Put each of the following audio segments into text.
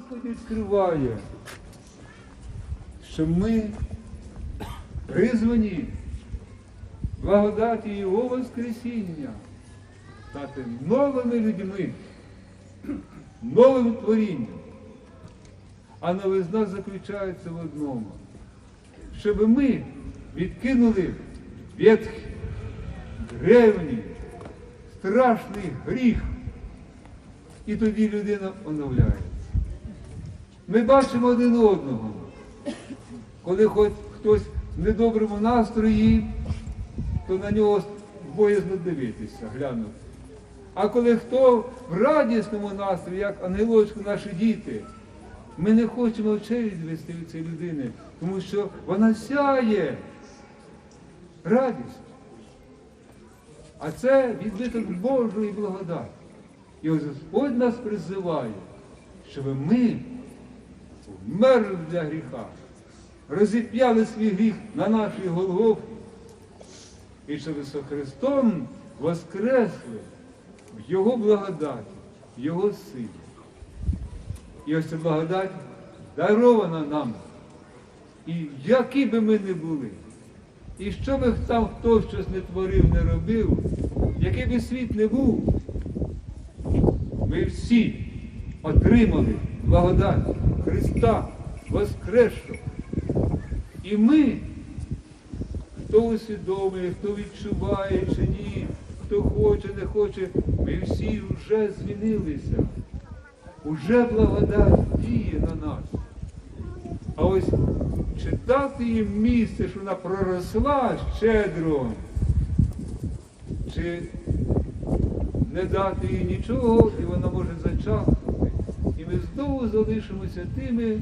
Господь відкриває, що ми призвані благодаті Його Воскресіння стати новими людьми, новим творінням. А новизна заключається в одному, щоб ми відкинули ветхий, древній, страшний гріх. І тоді людина оновляється. Ми бачимо один одного. Коли хоч хтось в недоброму настрої, то на нього боязно дивитися, глянути. А коли хто в радісному настрої, як ангелочку наші діти, ми не хочемо очей відвести від цієї людини, тому що вона сяє радість. А це відбиток Божої благодаті. І ось Господь нас призиває, щоб ми вмерли для гріха, розіп'яли свій гріх на нашій Голгофі, і щоб з Христом воскресли в Його благодаті, в Його силі. І ось ця благодать дарована нам. І які би ми не були, і що би там хтось щось не творив, не робив, який би світ не був, ми всі отримали благодать Христа Воскресшого. І ми, хто усвідомлює, хто відчуває чи ні, хто хоче, не хоче, ми всі вже змінилися. Уже благодать діє на нас. А ось читати їм місце, що вона проросла щедро, чи не дати їй нічого, і вона може зачахнути. Ми знову залишимося тими,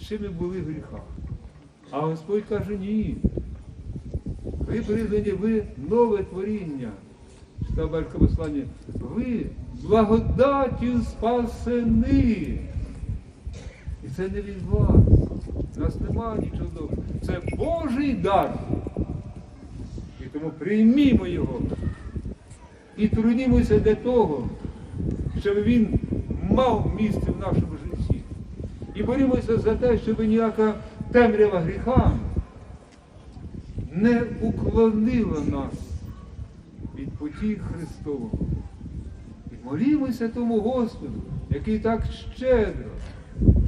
чими були в гріхах. А Господь каже, ні. Ви призвані, ви нове творіння. Читав послання. Ви благодаттю спасені. І це не від вас. У нас немає нічого доброго. Це Божий дар. І тому приймімо його. І трудімося для того, щоб він мав місце в нашому житті. І борімося за те, щоб ніяка темрява гріха не уклонила нас від путі Христового. І молімося тому Господу, який так щедро,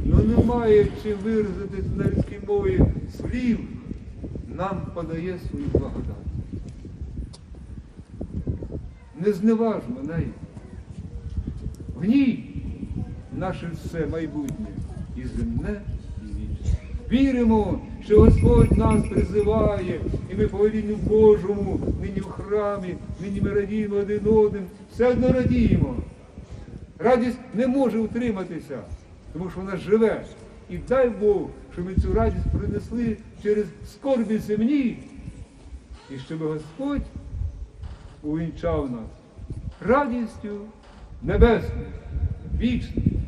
ну немає чим виразити на людській мові слів, нам подає свою благодать. Не зневажмо неї. В ній наше все майбутнє і земне, і вічне. Віримо, що Господь нас призиває, і ми по Божому, нині в храмі, нині ми радіємо один одним, все одно радіємо. Радість не може утриматися, тому що вона живе. І дай Бог, щоб ми цю радість принесли через скорбі земні, і щоб Господь увінчав нас радістю небесною, вічної,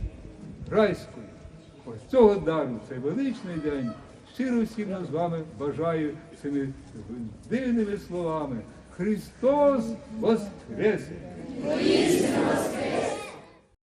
райською. Ось цього дару, цей величний день. Щиро всім нам з вами бажаю цими дивними словами. Христос Воскресе! Воістину воскрес!